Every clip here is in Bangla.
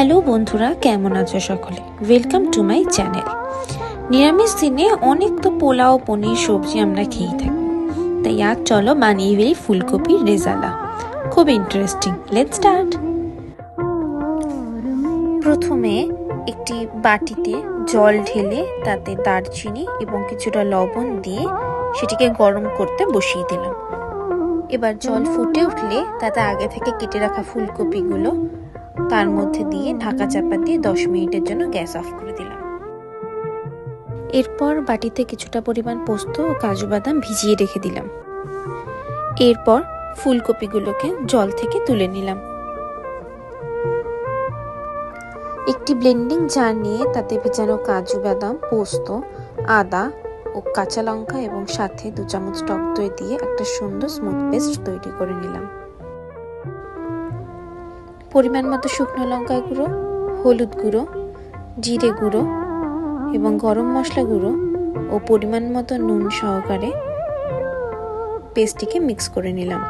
হ্যালো বন্ধুরা, কেমন আছো সকলে? ওয়েলকাম টু মাই চ্যানেল নিরামিষ দিনে অনেক তো পোলাও, পনির, সবজি আমরা খেয়েই থাকি। তাই আজ চলো বানিয়ে ফেলি ফুলকপির রেজালা। খুব ইন্টারেস্টিং লেট স্টার্ট প্রথমে একটি বাটিতে জল ঢেলে তাতে দারচিনি এবং কিছুটা লবণ দিয়ে সেটিকে গরম করতে বসিয়ে দিলাম। এবার জল ফুটে উঠলে তাতে আগে থেকে কেটে রাখা ফুলকপিগুলো তার মধ্যে দিয়ে ঢাকা চাপা দিয়ে দশ মিনিটের জন্য গ্যাস অফ করে দিলাম। এরপর বাটিতে কিছুটা পরিমাণ পোস্ত ও কাজু বাদাম ভিজিয়ে রেখে দিলাম। এরপর ফুলকপিগুলোকে জল থেকে তুলে নিলাম। একটি ব্লেন্ডিং জার নিয়ে তাতে ভেজানো কাজু বাদাম, পোস্ত, আদা ও কাঁচা লঙ্কা এবং সাথে দু চামচ টক দই দিয়ে একটা সুন্দর স্মুথ পেস্ট তৈরি করে নিলাম। পরিমাণ মতো শুকনো লঙ্কা গুঁড়ো, হলুদ গুঁড়ো, জিরে গুঁড়ো এবং গরম মশলা গুঁড়ো ও পরিমাণ মতো নুন সহকারে পেস্টটিকে মিক্স করে নিলাম।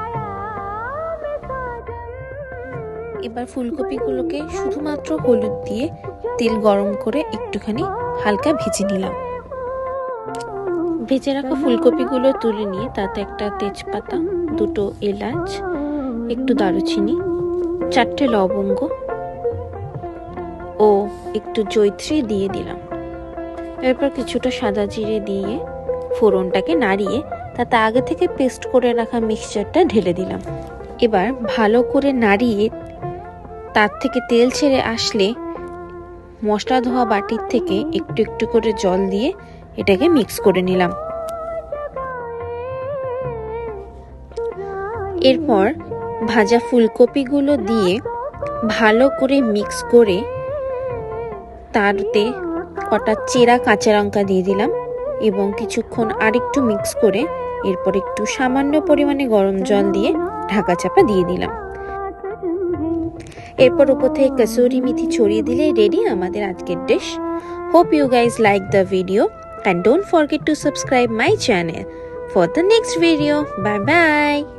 এবার ফুলকপিগুলোকে শুধুমাত্র হলুদ দিয়ে তেল গরম করে একটুখানি হালকা ভেজে নিলাম। ভেজে রাখা ফুলকপিগুলো তুলে নিয়ে তাতে একটা তেজপাতা, দুটো এলাচ, একটু দারুচিনি চারটে লবঙ্গ ও একটু জৈত্রী দিয়ে দিলাম। এরপর কিছুটা সাদা জিরে দিয়ে ফোড়নটাকে নাড়িয়ে তাতে আগে থেকে পেস্ট করে রাখা মিক্সচারটা ঢেলে দিলাম। এবার ভালো করে নাড়িয়ে তার থেকে তেল ছেড়ে আসলে মশলা ধোয়া বাটির থেকে একটু একটু করে জল দিয়ে এটাকে মিক্স করে নিলাম। এরপর ভাজা ফুলকপিগুলো দিয়ে ভালো করে মিক্স করে তারতে কটা চেরা কাঁচা লঙ্কা দিয়ে দিলাম এবং কিছুক্ষণ আরেকটু মিক্স করে এরপর একটু সামান্য পরিমাণে গরম জল দিয়ে ঢাকা চাপা দিয়ে দিলাম। এরপর উপর থেকে কসুরি মেথি ছড়িয়ে দিলে রেডি আমাদের আজকের dish hope you guys like the video and don't forget to subscribe my channel for the next video bye bye